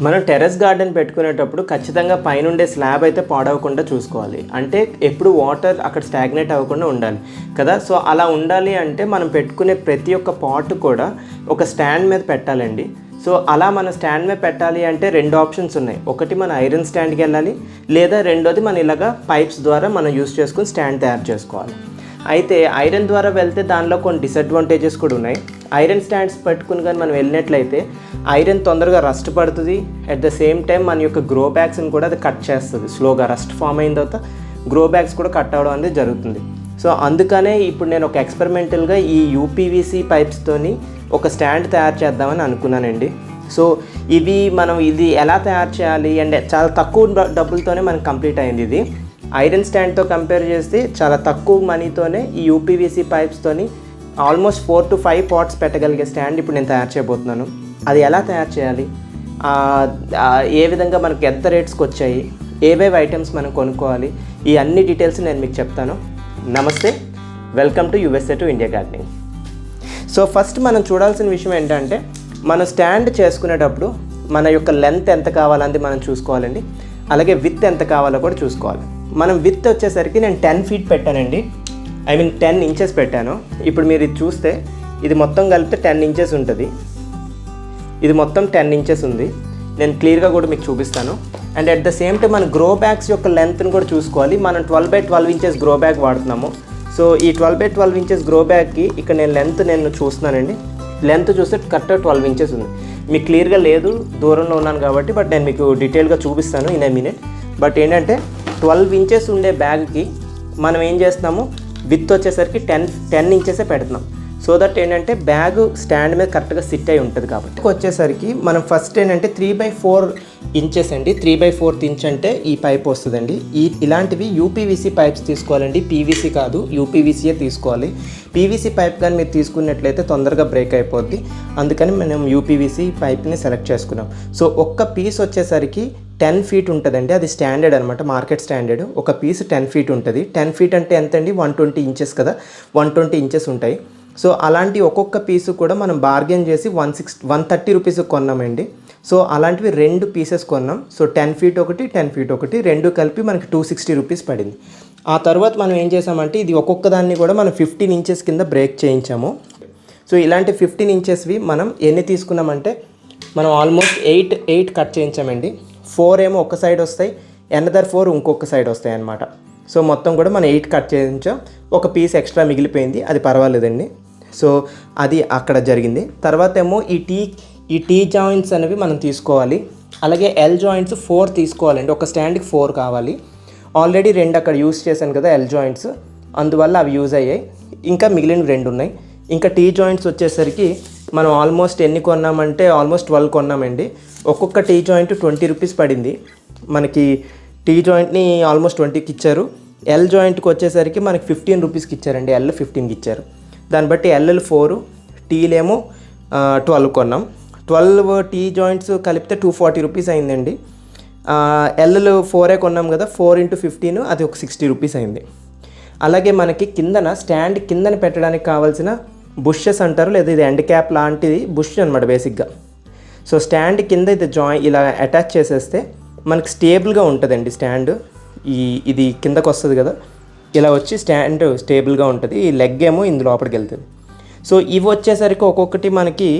మనం terrace garden పెట్టుకునేటప్పుడు ఖచ్చితంగా పైనుండే స్లాబ్ అయితే పాడవకుండా చూసుకోవాలి. అంటే ఎప్పుడు వాటర్ అక్కడ స్టాగ్నేట్ అవ్వకుండా ఉండాలి. కదా? సో అలా ఉండాలి అంటే మనం పెట్టుకునే ప్రతి ఒక్క పాట్ కూడా ఒక స్టాండ్ మీద పెట్టాలండి. సో అలా మన స్టాండ్ మీద పెట్టాలి అంటే రెండు ఆప్షన్స్ ఉన్నాయి. ఒకటి మన ఐరన్ స్టాండ్కి వెళ్ళాలి లేదా రెండోది మన ఇలాగా పైప్స్ ద్వారా మనం యూస్ చేసుకుని స్టాండ్ తయారు చేసుకోవాలి. అయితే ఐరన్ ద్వారా వెళ్తే దానిలో కొన్ని డిసడ్వాంటేజెస్ కూడా ఉన్నాయి. ఐరన్ స్టాండ్స్ పెట్టుకుని కానీ మనం వెళ్ళినట్లయితే ఐరన్ తొందరగా రస్ట్ పడుతుంది. అట్ ద సేమ్ టైం మన యొక్క గ్రో బ్యాగ్స్ని కూడా అది కట్ చేస్తుంది. స్లోగా రస్ట్ ఫామ్ అయిన తర్వాత గ్రో బ్యాగ్స్ కూడా కట్ అవ్వడం అనేది జరుగుతుంది. సో అందుకనే ఇప్పుడు నేను ఒక ఎక్స్పెరిమెంటల్గా ఈ యూపీవీసీ పైప్స్తోని ఒక స్టాండ్ తయారు చేద్దామని అనుకున్నానండి. సో ఇది మనం ఇది ఎలా తయారు చేయాలి? అండ్ చాలా తక్కువ డబ్బులతోనే మనకు కంప్లీట్ అయింది ఇది. ఐరన్ స్టాండ్తో కంపేర్ చేస్తే చాలా తక్కువ మనీతోనే ఈ UPVC పైప్స్తోని almost four to five pots పెట్టగలిగే stand ఇప్పుడు నేను తయారు చేయబోతున్నాను. అది ఎలా తయారు చేయాలి? ఏ విధంగా మనకు ఎంత రేట్స్కి వచ్చాయి? ఏవేవి ఐటమ్స్ మనం కొనుక్కోవాలి? ఈ అన్ని డీటెయిల్స్ నేను మీకు చెప్తాను. నమస్తే welcome to USA to India gardening. So first మనం చూడాల్సిన విషయం ఏంటంటే మనం స్టాండ్ చేసుకునేటప్పుడు మన యొక్క లెంత్ ఎంత కావాలని మనం చూసుకోవాలండి. అలాగే విత్ ఎంత కావాలో కూడా చూసుకోవాలి. మనం విత్ వచ్చేసరికి నేను టెన్ ఫీట్ పెట్టానండి. ఐ మీన్ టెన్ ఇంచెస్ పెట్టాను. ఇప్పుడు మీరు ఇది చూస్తే ఇది మొత్తం కలిపితే టెన్ ఇంచెస్ ఉంటుంది. ఇది మొత్తం టెన్ ఇంచెస్ ఉంది. నేను క్లియర్గా కూడా మీకు చూపిస్తాను. And at the same time మన గ్రో బ్యాగ్స్ యొక్క లెంత్ని కూడా చూసుకోవాలి. మనం twelve by twelve inches grow bag వాడుతున్నాము. సో ఈ twelve by twelve inches grow బ్యాగ్కి ఇక్కడ నేను లెంత్ నేను చూస్తున్నానండి. లెంత్ చూస్తే కరెక్ట్గా ట్వెల్వ్ ఇంచెస్ ఉంది. మీకు క్లియర్గా లేదు దూరంలో ఉన్నాను కాబట్టి బట్ నేను మీకు డీటెయిల్గా చూపిస్తాను ఇన్ ఏ మినిట్. బట్ ఏంటంటే ట్వెల్వ్ ఇంచెస్ ఉండే బ్యాగ్కి మనం ఏం చేస్తున్నాము? విత్ వచ్చేసరికి టెన్ టెన్ ఇంచెసే పెడుతున్నాం. సో దట్ ఏంటంటే బ్యాగ్ స్టాండ్ మీద కరెక్ట్గా సిట్ అయి ఉంటుంది కాబట్టి. వచ్చేసరికి మనం ఫస్ట్ ఏంటంటే త్రీ బై ఫోర్ ఇంచెస్ అండి. త్రీ బై ఫోర్త్ ఇంచ్ అంటే ఈ పైప్ వస్తుందండి. ఈ ఇలాంటివి యూపీవీసీ పైప్స్ తీసుకోవాలండి. పీవీసీ కాదు యూపీవీసీయే తీసుకోవాలి. పీవీసీ పైప్ కానీ మీరు తీసుకున్నట్లయితే తొందరగా బ్రేక్ అయిపోద్ది. అందుకని మనం యూపీవీసీ పైప్ని సెలెక్ట్ చేసుకున్నాం. సో ఒక్క పీస్ వచ్చేసరికి టెన్ ఫీట్ ఉంటుందండి. అది స్టాండర్డ్ అనమాట మార్కెట్ స్టాండర్డ్. ఒక పీస్ టెన్ ఫీట్ ఉంటుంది. టెన్ ఫీట్ అంటే ఎంత అండి వన్ ట్వంటీ ఇంచెస్ కదా. వన్ ట్వంటీ ఇంచెస్ ఉంటాయి. సో అలాంటి ఒక్కొక్క పీసు కూడా మనం బార్గెన్ చేసి one six one thirty rupees కొన్నామండి. So అలాంటివి రెండు పీసెస్ కొన్నాం. సో టెన్ ఫీట్ ఒకటి టెన్ ఫీట్ ఒకటి రెండు కలిపి మనకి టూ సిక్స్టీ రూపీస్ పడింది. ఆ తర్వాత మనం ఏం చేసామంటే ఇది ఒక్కొక్క దాన్ని కూడా మనం ఫిఫ్టీన్ ఇంచెస్ కింద బ్రేక్ చేయించాము. సో ఇలాంటి ఫిఫ్టీన్ ఇంచెస్వి మనం ఎన్ని తీసుకున్నామంటే మనం ఆల్మోస్ట్ ఎయిట్ ఎయిట్ కట్ చేయించామండి. ఫోర్ ఏమో ఒక సైడ్ వస్తాయి ఎనదర్ ఫోర్ ఇంకొక సైడ్ వస్తాయి అన్నమాట. సో మొత్తం కూడా మనం ఎయిట్ కట్ చేయించాం. ఒక పీస్ ఎక్స్ట్రా మిగిలిపోయింది అది పర్వాలేదండి. సో అది అక్కడ జరిగింది. తర్వాత ఏమో ఈ టీ ఈ టీ జాయింట్స్ అనేవి మనం తీసుకోవాలి. అలాగే ఎల్ జాయింట్స్ ఫోర్ తీసుకోవాలండి. ఒక స్టాండ్కి ఫోర్ కావాలి. ఆల్రెడీ రెండు అక్కడ యూస్ చేశాను కదా ఎల్ జాయింట్స్ అందువల్ల అవి యూజ్ అయ్యాయి. ఇంకా మిగిలిన రెండు ఉన్నాయి. ఇంకా టీ జాయింట్స్ వచ్చేసరికి మనం ఆల్మోస్ట్ ఎన్ని కొన్నామంటే ఆల్మోస్ట్ ట్వెల్వ్ కొన్నామండి. ఒక్కొక్క టీ జాయింట్ ట్వంటీ రూపీస్ పడింది. మనకి టీ జాయింట్ని ఆల్మోస్ట్ ట్వంటీకి ఇచ్చారు. ఎల్ జాయింట్కి వచ్చేసరికి మనకి ఫిఫ్టీన్ రూపీస్కి ఇచ్చారండి. ఎల్ ఫిఫ్టీన్కి ఇచ్చారు. దాన్ని బట్టి ఎల్ఎల్ ఫోరు టీలేమో ట్వెల్వ్ కొన్నాం. ట్వెల్వ్ టీ జాయింట్స్ కలిపితే టూ ఫార్టీ రూపీస్ అయిందండి. ఎల్ఎల్ ఫోరే కొన్నాం కదా ఫోర్ ఇంటూ ఫిఫ్టీన్ అది ఒక సిక్స్టీ రూపీస్ అయింది. అలాగే మనకి కిందన స్టాండ్ కిందన పెట్టడానికి కావాల్సిన బుషెస్ అంటారు లేదా ఇది ఎండ్ క్యాప్ లాంటిది బుష్ అనమాట బేసిక్గా. సో స్టాండ్ కింద ఇది జాయిన్ ఇలా అటాచ్ చేసేస్తే మనకి స్టేబుల్గా ఉంటుందండి స్టాండ్ ఈ ఇది కిందకు వస్తుంది కదా. ఇలా వచ్చి స్టాండ్ స్టేబుల్గా ఉంటుంది. ఈ లెగ్ ఏమో ఇందు లోపలికి వెళ్తుంది. సో ఇవి వచ్చేసరికి ఒక్కొక్కటి మనకి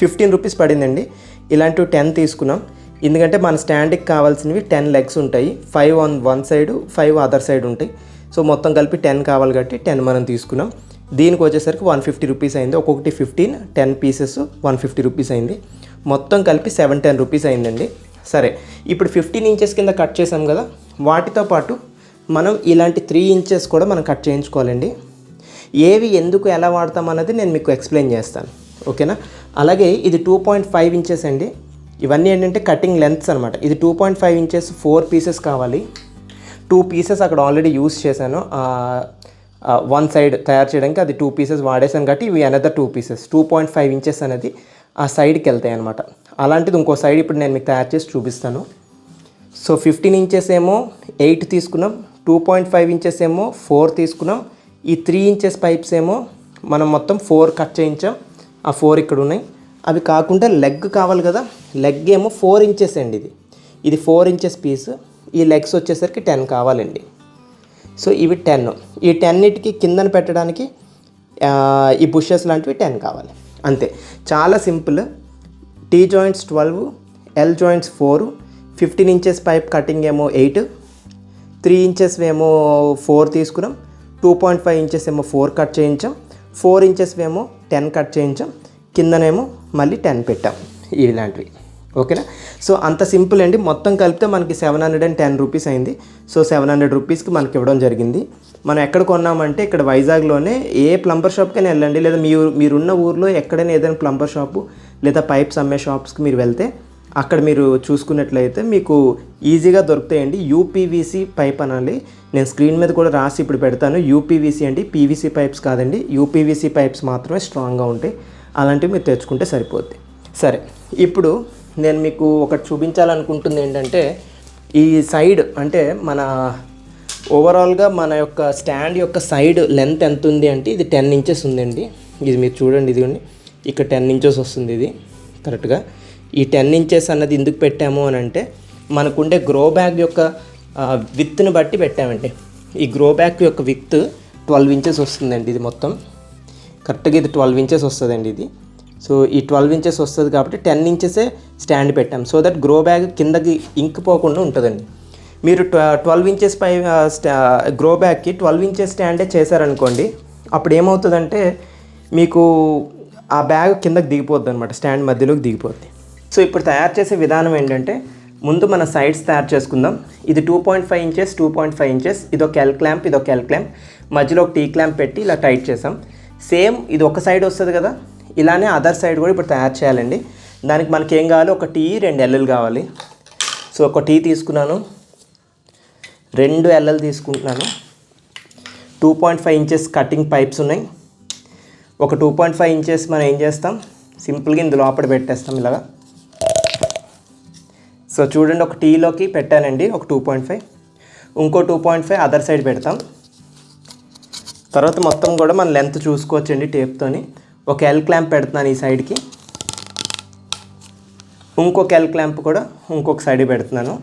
ఫిఫ్టీన్ రూపీస్ పడిందండి. ఇలాంటివి టెన్ తీసుకున్నాం. ఎందుకంటే మన స్టాండ్కి కావాల్సినవి టెన్ లెగ్స్ ఉంటాయి. Five on one side five other side ఉంటాయి. సో మొత్తం కలిపి టెన్ కావాలి కాబట్టి టెన్ మనం తీసుకున్నాం. దీనికి వచ్చేసరికి వన్ ఫిఫ్టీ రూపీస్ అయింది. ఒక్కొక్కటి fifteen ten pieces one fifty rupees అయింది. మొత్తం కలిపి సెవెన్ టెన్ రూపీస్ అయిందండి. సరే ఇప్పుడు ఫిఫ్టీన్ ఇంచెస్ కింద కట్ చేసాం కదా వాటితో పాటు మనం ఇలాంటి త్రీ ఇంచెస్ కూడా మనం కట్ చేయించుకోవాలండి. ఏవి ఎందుకు ఎలా వాడతాం అన్నది నేను మీకు ఎక్స్ప్లెయిన్ చేస్తాను. ఓకేనా? అలాగే ఇది టూ పాయింట్ ఫైవ్ ఇంచెస్ అండి. ఇవన్నీ ఏంటంటే కటింగ్ లెంత్స్ అనమాట ఇది two point five inches four pieces కావాలి. టూ పీసెస్ అక్కడ ఆల్రెడీ యూస్ చేశాను. వన్ సైడ్ తయారు చేయడానికి అది టూ పీసెస్ వాడేసాను కాబట్టి ఇవి another two pieces two point five inches అనేది ఆ సైడ్కి వెళ్తాయి అనమాట అలాంటిది ఇంకో సైడ్ ఇప్పుడు నేను మీకు తయారు చేసి చూపిస్తాను. సో ఫిఫ్టీన్ ఇంచెస్ ఏమో ఎయిట్ తీసుకున్నాం టూ పాయింట్ ఫైవ్ ఇంచెస్ ఏమో ఫోర్ తీసుకున్నాం ఈ త్రీ ఇంచెస్ పైప్స్ ఏమో మనం మొత్తం ఫోర్ కట్ చేయించాం ఆ ఫోర్ ఇక్కడ ఉన్నాయి. అవి కాకుండా లెగ్ కావాలి కదా లెగ్ ఏమో ఫోర్ ఇంచెస్ అండి ఇది. ఇది ఫోర్ ఇంచెస్ పీస్ ఈ లెగ్స్ వచ్చేసరికి టెన్ కావాలండి. సో ఇవి టెన్. ఈ టెన్నిటికి కిందన పెట్టడానికి ఈ బుషెస్ లాంటివి టెన్ కావాలి. అంతే. చాలా simple. T joints twelve L joints four fifteen inches pipe cutting ఏమో ఎయిట్ త్రీ ఇంచెస్ ఏమో ఫోర్ తీసుకున్నాం టూ పాయింట్ ఫైవ్ ఇంచెస్ ఏమో ఫోర్ కట్ చేయించాం ఫోర్ ఇంచెస్ ఏమో టెన్ కట్ చేయించాం కిందనేమో మళ్ళీ టెన్ పెట్టాం. ఇలాంటివి ఓకేనా? సో అంత సింపుల్ అండి. మొత్తం కలిపితే మనకి seven hundred and ten rupees అయింది. సో సెవెన్ హండ్రెడ్ రూపీస్కి మనకి ఇవ్వడం జరిగింది. మనం ఎక్కడ కొన్నామంటే ఇక్కడ వైజాగ్లోనే ఏ ప్లంబర్ షాప్కైనా వెళ్ళండి. లేదా మీ మీరున్న ఊర్లో ఎక్కడైనా ఏదైనా ప్లంబర్ షాపు లేదా పైప్స్ అమ్మే షాప్స్కి మీరు వెళ్తే అక్కడ మీరు చూసుకున్నట్లయితే మీకు ఈజీగా దొరుకుతాయండి. యూపీవీసీ పైప్ అనాలి. నేను స్క్రీన్ మీద కూడా రాసి ఇప్పుడు పెడతాను. యూపీవీసీ అండి పీవీసీ పైప్స్ కాదండి. యూపీవీసీ పైప్స్ మాత్రమే స్ట్రాంగ్గా ఉంటాయి. అలాంటివి మీరు తెచ్చుకుంటే సరిపోద్ది. సరే ఇప్పుడు నేను మీకు ఒకటి చూపించాలనుకుంటుంది ఏంటంటే ఈ సైడ్ అంటే మన ఓవరాల్గా మన యొక్క స్టాండ్ యొక్క సైడ్ లెంత్ ఎంత ఉంది అంటే ఇది టెన్ ఇంచెస్ ఉందండి. ఇది మీరు చూడండి ఇదిగోండి. ఇక్కడ టెన్ ఇంచెస్ వస్తుంది ఇది కరెక్ట్గా ఈ టెన్ ఇంచెస్ అన్నది ఎందుకు పెట్టాము అని అంటే మనకుండే గ్రో బ్యాగ్ యొక్క విత్ని బట్టి పెట్టామండి. ఈ గ్రో బ్యాగ్ యొక్క విత్ ట్వెల్వ్ ఇంచెస్ వస్తుందండి ఇది మొత్తం. కరెక్ట్గా ఇది ట్వెల్వ్ ఇంచెస్ వస్తుందండి ఇది. సో ఈ ట్వెల్వ్ ఇంచెస్ వస్తుంది కాబట్టి టెన్ ఇంచెసే స్టాండ్ పెట్టాం. సో దట్ గ్రో బ్యాగ్ కిందకి ఇంకిపోకుండా ఉంటుందండి. మీరు ట్వెల్వ్ ఇంచెస్ పై స్టా గ్రో బ్యాగ్కి ట్వెల్వ్ ఇంచెస్ స్టాండే చేశారనుకోండి అప్పుడు ఏమవుతుందంటే మీకు ఆ బ్యాగ్ కిందకి దిగిపోద్ది అనమాట స్టాండ్ మధ్యలోకి దిగిపోద్ది. సో ఇప్పుడు తయారు చేసే విధానం ఏంటంటే ముందు మన సైడ్స్ తయారు చేసుకుందాం. ఇది two point five inches two point five inches ఇది ఒక ఎల్ క్లాంప్ ఇది ఒక ఎల్ క్లాంప్. మధ్యలో ఒక టీ క్లాంప్ పెట్టి ఇలా టైట్ చేసాం. సేమ్ ఇది ఒక సైడ్ వస్తుంది కదా ఇలానే అదర్ సైడ్ కూడా ఇప్పుడు తయారు చేయాలండి. దానికి మనకి ఏం కావాలి? ఒక టీ రెండు ఎల్ఎల్ కావాలి. సో ఒక టీ తీసుకున్నాను. రెండు ఎల్ఎల్ తీసుకుంటున్నాను. Two point five inches cutting pipes ఉన్నాయి. ఒక టూ పాయింట్ ఫైవ్ ఇంచెస్ మనం ఏం చేస్తాం? సింపుల్గా ఇందులో లోపల పెట్టేస్తాం ఇలాగా. సో చూడండి ఒక టీలోకి పెట్టానండి ఒక టూ పాయింట్ ఫైవ్ ఇంకో two point five other side పెడతాం. తర్వాత మొత్తం కూడా మన లెంత్ చూసుకోవచ్చండి టేప్తోని ఒక ఎల్ క్లాంప్ పెడుతున్నాను ఈ సైడ్కి ఇంకొక ఎల్ క్లాంప్ కూడా ఇంకొక సైడ్ పెడుతున్నాను.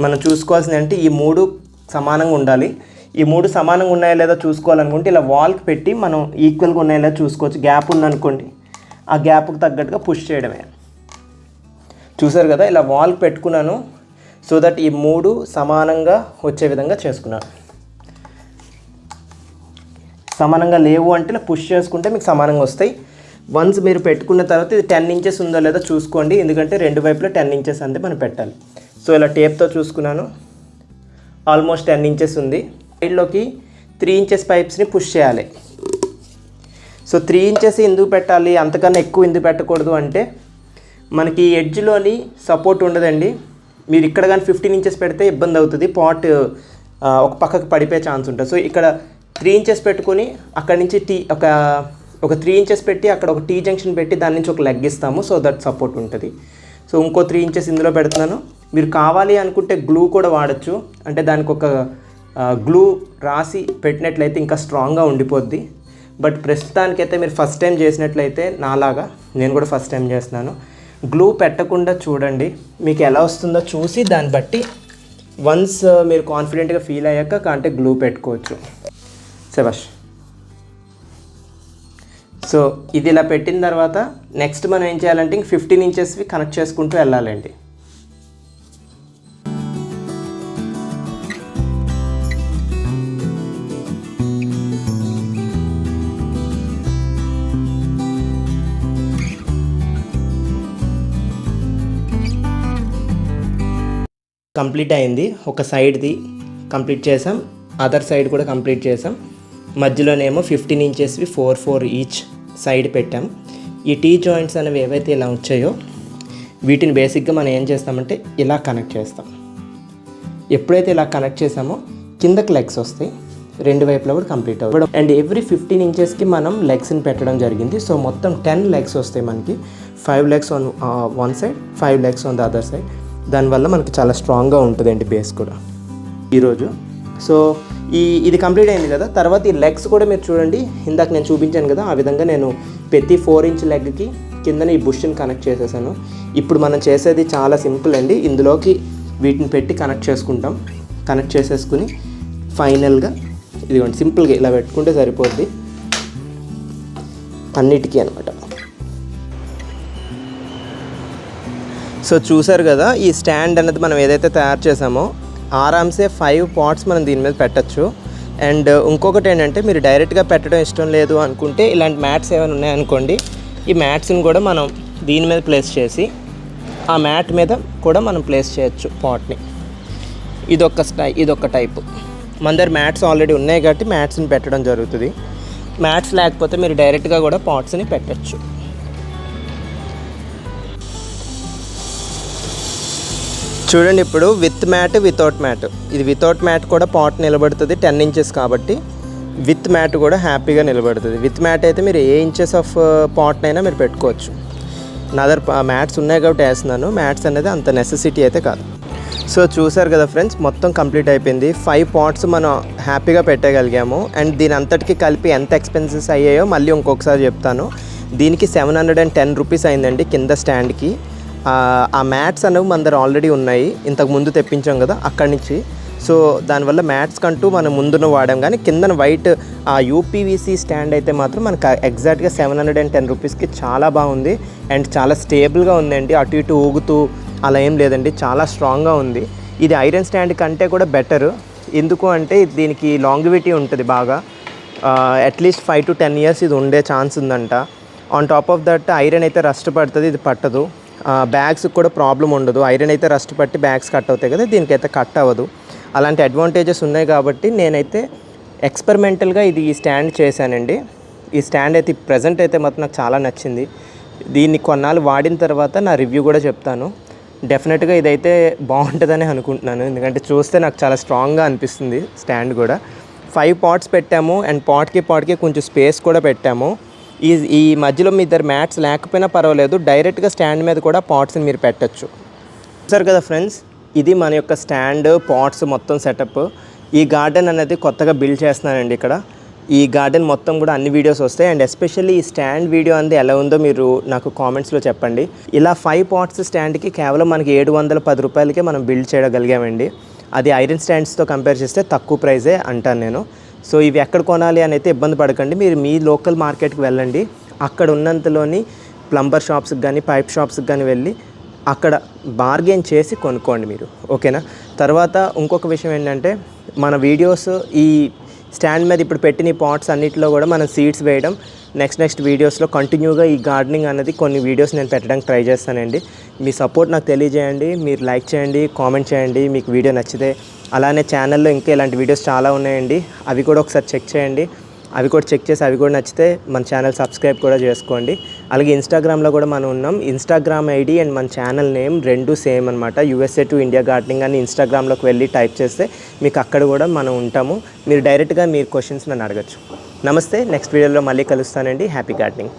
మనం చూసుకోవాల్సింది అంటే ఈ మూడు సమానంగా ఉండాలి. ఈ మూడు సమానంగా ఉన్నాయా లేదా చూసుకోవాలనుకుంటే ఇలా వాల్కి పెట్టి మనం ఈక్వల్గా ఉన్నాయా లేదా చూసుకోవచ్చు. గ్యాప్ ఉందనుకోండి ఆ గ్యాప్కి తగ్గట్టుగా పుష్ చేయడమే. చూసారు కదా ఇలా వాల్ పెట్టుకున్నాను సో దట్ ఈ మూడు సమానంగా వచ్చే విధంగా చేసుకున్నాను. సమానంగా లేవు అంటే ఇలా పుష్ చేసుకుంటే మీకు సమానంగా వస్తాయి. వన్స్ మీరు పెట్టుకున్న తర్వాత ఇది టెన్ ఇంచెస్ ఉందో లేదో చూసుకోండి. ఎందుకంటే రెండు వైపులో టెన్ ఇంచెస్ అంతే మనం పెట్టాలి. సో ఇలా టేప్తో చూసుకున్నాను. ఆల్మోస్ట్ టెన్ ఇంచెస్ ఉంది. సైడ్లోకి త్రీ ఇంచెస్ పైప్స్ని పుష్ చేయాలి. సో త్రీ ఇంచెస్ ఎందుకు పెట్టాలి? అంతకన్నా ఎక్కువ ఎందుకు పెట్టకూడదు అంటే మనకి ఎడ్జ్లోని సపోర్ట్ ఉండదండి. మీరు ఇక్కడ కానీ ఫిఫ్టీన్ ఇంచెస్ పెడితే ఇబ్బంది అవుతుంది. పాట్ ఒక పక్కకు పడిపోయే ఛాన్స్ ఉంటుంది. సో ఇక్కడ త్రీ ఇంచెస్ పెట్టుకొని అక్కడ నుంచి టీ ఒక ఒక త్రీ ఇంచెస్ పెట్టి అక్కడ ఒక టీ జంక్షన్ పెట్టి దాని నుంచి ఒక లెగ్ ఇస్తాము. సో దట్ సపోర్ట్ ఉంటుంది. సో ఇంకో త్రీ ఇంచెస్ ఇందులో పెడుతున్నాను. మీరు కావాలి అనుకుంటే గ్లూ కూడా వాడచ్చు. అంటే దానికి ఒక గ్లూ రాసి పెట్టినట్లయితే ఇంకా స్ట్రాంగ్గా ఉండిపోద్ది. బట్ ప్రస్తుతానికైతే మీరు ఫస్ట్ టైం చేసినట్లయితే నాలాగా నేను కూడా ఫస్ట్ టైం చేస్తున్నాను. గ్లూ పెట్టకుండా చూడండి. మీకు ఎలా వస్తుందో చూసి దాన్ని బట్టి వన్స్ మీరు కాన్ఫిడెంట్గా ఫీల్ అయ్యాక అంటే గ్లూ పెట్టుకోవచ్చు. శభాష్. సో ఇది ఇలా పెట్టిన తర్వాత నెక్స్ట్ మనం ఏం చేయాలంటే ఇంక ఫిఫ్టీన్ ఇంచెస్వి కనెక్ట్ చేసుకుంటూ వెళ్ళాలండి. కంప్లీట్ అయింది. ఒక సైడ్ది కంప్లీట్ చేసాం. అదర్ సైడ్ కూడా కంప్లీట్ చేసాం. మధ్యలోనేమో ఫిఫ్టీన్ ఇంచెస్వి ఫోర్ ఫోర్ ఈచ్ సైడ్ పెట్టాం. ఈ టీ జాయింట్స్ అనేవి ఏవైతే ఇలా వచ్చాయో వీటిని బేసిక్గా మనం ఏం చేస్తామంటే ఇలా కనెక్ట్ చేస్తాం. ఎప్పుడైతే ఇలా కనెక్ట్ చేసామో కిందకి లెగ్స్ వస్తాయి రెండు వైపులా కూడా కంప్లీట్ అవ్వడం. అండ్ ఎవ్రీ ఫిఫ్టీన్ ఇంచెస్కి మనం లెగ్స్ని పెట్టడం జరిగింది. సో మొత్తం టెన్ లెగ్స్ వస్తాయి మనకి. Five legs on one side five legs on the other side దానివల్ల మనకి చాలా స్ట్రాంగ్గా ఉంటుందండి బేస్ కూడా. ఈరోజు. సో ఈ ఇది కంప్లీట్ అయింది కదా? తర్వాత ఈ లెగ్స్ కూడా మీరు చూడండి. ఇందాక నేను చూపించాను కదా ఆ విధంగా నేను ప్రతి ఫోర్ ఇంచ్ లెగ్కి కిందనే ఈ బుష్ని కనెక్ట్ చేసేసాను. ఇప్పుడు మనం చేసేది చాలా సింపుల్ అండి. ఇందులోకి వీటిని పెట్టి కనెక్ట్ చేసుకుంటాం. కనెక్ట్ చేసేసుకుని ఫైనల్గా ఇదిగోండి సింపుల్గా ఇలా పెట్టుకుంటే సరిపోద్ది. అన్నిటికీ అనమాట సో చూసారు కదా ఈ స్టాండ్ అనేది మనం ఏదైతే తయారు చేసామో ఆరామ్సే ఫైవ్ పాట్స్ మనం దీని మీద పెట్టచ్చు. అండ్ uh, ఇంకొకటి ఏంటంటే మీరు డైరెక్ట్గా పెట్టడం ఇష్టం లేదు అనుకుంటే ఇలాంటి మ్యాట్స్ ఏమైనా ఉన్నాయనుకోండి ఈ మ్యాట్స్ని కూడా మనం దీని మీద ప్లేస్ చేసి ఆ మ్యాట్ మీద కూడా మనం ప్లేస్ చేయొచ్చు పాట్ని ఇదొక స్టై ఇదొక టైపు మన దగ్గర మ్యాట్స్ ఆల్రెడీ ఉన్నాయి కాబట్టి మ్యాట్స్ని పెట్టడం జరుగుతుంది. మ్యాట్స్ లేకపోతే మీరు డైరెక్ట్గా కూడా పాట్స్ని పెట్టచ్చు. చూడండి ఇప్పుడు విత్ మ్యాట్ వితౌట్ మ్యాట్. ఇది వితౌట్ మ్యాట్ కూడా పాట్ నిలబడుతుంది టెన్ ఇంచెస్ కాబట్టి. విత్ మ్యాట్ కూడా హ్యాపీగా నిలబడుతుంది. విత్ మ్యాట్ అయితే మీరు ఏ ఇంచెస్ ఆఫ్ పాట్నైనా మీరు పెట్టుకోవచ్చు. నా మ్యాట్స్ ఉన్నాయి కాబట్టి వేస్తున్నాను. మ్యాట్స్ అనేది అంత నెసెసిటీ అయితే కాదు. సో చూసారు కదా ఫ్రెండ్స్ మొత్తం కంప్లీట్ అయిపోయింది. ఫైవ్ పాట్స్ మనం హ్యాపీగా పెట్టగలిగాము. అండ్ దీని అంతటికి కలిపి ఎంత ఎక్స్పెన్సెస్ అయ్యాయో మళ్ళీ ఇంకొకసారి చెప్తాను. దీనికి seven hundred and ten rupees అయిందండి కింద స్టాండ్కి ఆ, మ్యాట్స్ అనేవి మన దగ్గర ఆల్రెడీ ఉన్నాయి. ఇంతకు ముందు తెప్పించాం కదా అక్కడి నుంచి. సో దానివల్ల మ్యాట్స్ కంటూ మనం ముందున వాడాం. కానీ కిందన వైట్ ఆ యూపీవీసీ స్టాండ్ అయితే మాత్రం మనకు ఎగ్జాక్ట్గా సెవెన్ హండ్రెడ్ అండ్ టెన్ రూపీస్కి చాలా బాగుంది. అండ్ చాలా స్టేబుల్గా ఉందండి. అటు ఇటు ఊగుతూ అలా ఏం లేదండి. చాలా స్ట్రాంగ్గా ఉంది. ఇది ఐరన్ స్టాండ్ కంటే కూడా బెటర్ ఎందుకు అంటే దీనికి లాంగివిటీ ఉంటుంది బాగా. At least five to ten years ఇది ఉండే ఛాన్స్ ఉందంట. On top of that iron అయితే రస్ట్ పడుతుంది ఇది పట్టదు. బ్యాగ్స్కి కూడా ప్రాబ్లం ఉండదు. ఐరన్ అయితే రస్ట్ పట్టి బ్యాగ్స్ కట్ అవుతాయి కదా దీనికైతే కట్ అవ్వదు. అలాంటి అడ్వాంటేజెస్ ఉన్నాయి కాబట్టి నేనైతే ఎక్స్పెరిమెంటల్గా ఇది ఈ స్టాండ్ చేశానండి. ఈ స్టాండ్ అయితే ప్రజెంట్ అయితే మాత్రం నాకు చాలా నచ్చింది. దీన్ని కొన్నాళ్ళు వాడిన తర్వాత నా రివ్యూ కూడా చెప్తాను. డెఫినెట్గా ఇదైతే బాగుంటుందని అనుకుంటున్నాను. ఎందుకంటే చూస్తే నాకు చాలా స్ట్రాంగ్గా అనిపిస్తుంది స్టాండ్ కూడా. ఫైవ్ పాట్స్ పెట్టాము అండ్ పాట్కి పాట్కి కొంచెం స్పేస్ కూడా పెట్టాము. ఈ ఈ మధ్యలో మీ ఇద్దరు మ్యాట్స్ లేకపోయినా పర్వాలేదు డైరెక్ట్గా స్టాండ్ మీద కూడా పాట్స్ని మీరు పెట్టచ్చు. చూసారు కదా ఫ్రెండ్స్ ఇది మన యొక్క స్టాండ్ పాట్స్ మొత్తం సెటప్. ఈ గార్డెన్ అనేది కొత్తగా బిల్డ్ చేస్తున్నానండి ఇక్కడ. ఈ గార్డెన్ మొత్తం కూడా అన్ని వీడియోస్ వస్తాయి. అండ్ ఎస్పెషల్లీ ఈ స్టాండ్ వీడియో అనేది ఎలా ఉందో మీరు నాకు కామెంట్స్లో చెప్పండి. ఇలా ఫైవ్ పాట్స్ స్టాండ్కి కేవలం మనకి ఏడు వందల పది రూపాయలకే మనం బిల్డ్ చేయగలిగామండి. అది ఐరన్ స్టాండ్స్తో కంపేర్ చేస్తే తక్కువ ప్రైజే అంటాను నేను. సో ఇవి ఎక్కడ కొనాలి అని అయితే ఇబ్బంది పడకండి. మీరు మీ లోకల్ మార్కెట్కి వెళ్ళండి. అక్కడ ఉన్నంతలోని ప్లంబర్ షాప్స్కి కానీ పైప్ షాప్స్కి కానీ వెళ్ళి అక్కడ బార్గెన్ చేసి కొనుక్కోండి మీరు. ఓకేనా? తర్వాత ఇంకొక విషయం ఏంటంటే మన వీడియోస్ ఈ స్టాండ్ మీద ఇప్పుడు పెట్టిన ఈ పాట్స్ అన్నిటిలో కూడా మనం సీడ్స్ వేయడం నెక్స్ట్ నెక్స్ట్ వీడియోస్లో కంటిన్యూగా ఈ గార్డెనింగ్ అనేది కొన్ని వీడియోస్ నేను పెట్టడానికి ట్రై చేస్తానండి. మీ సపోర్ట్ నాకు తెలియజేయండి. మీరు లైక్ చేయండి కామెంట్ చేయండి. మీకు వీడియో నచ్చితే అలానే ఛానల్లో ఇంకా ఇలాంటి వీడియోస్ చాలా ఉన్నాయండి. అవి కూడా ఒకసారి చెక్ చేయండి. అవి కూడా చెక్ చేసి అవి కూడా నచ్చితే మన ఛానల్ సబ్స్క్రైబ్ కూడా చేసుకోండి. అలాగే ఇన్స్టాగ్రామ్లో కూడా మనం ఉన్నాం. ఇన్స్టాగ్రామ్ ఐడి అండ్ మన ఛానల్ నేమ్ రెండు సేమ్ అనమాట యూఎస్ఏ టు ఇండియా గార్డెనింగ్ అని ఇన్స్టాగ్రామ్లోకి వెళ్ళి టైప్ చేస్తే మీకు అక్కడ కూడా మనం ఉంటాము. మీరు డైరెక్ట్గా మీరు క్వశ్చన్స్ నన్ను అడగచ్చు. నమస్తే నెక్స్ట్ వీడియోలో మళ్ళీ కలుస్తానండి. Happy gardening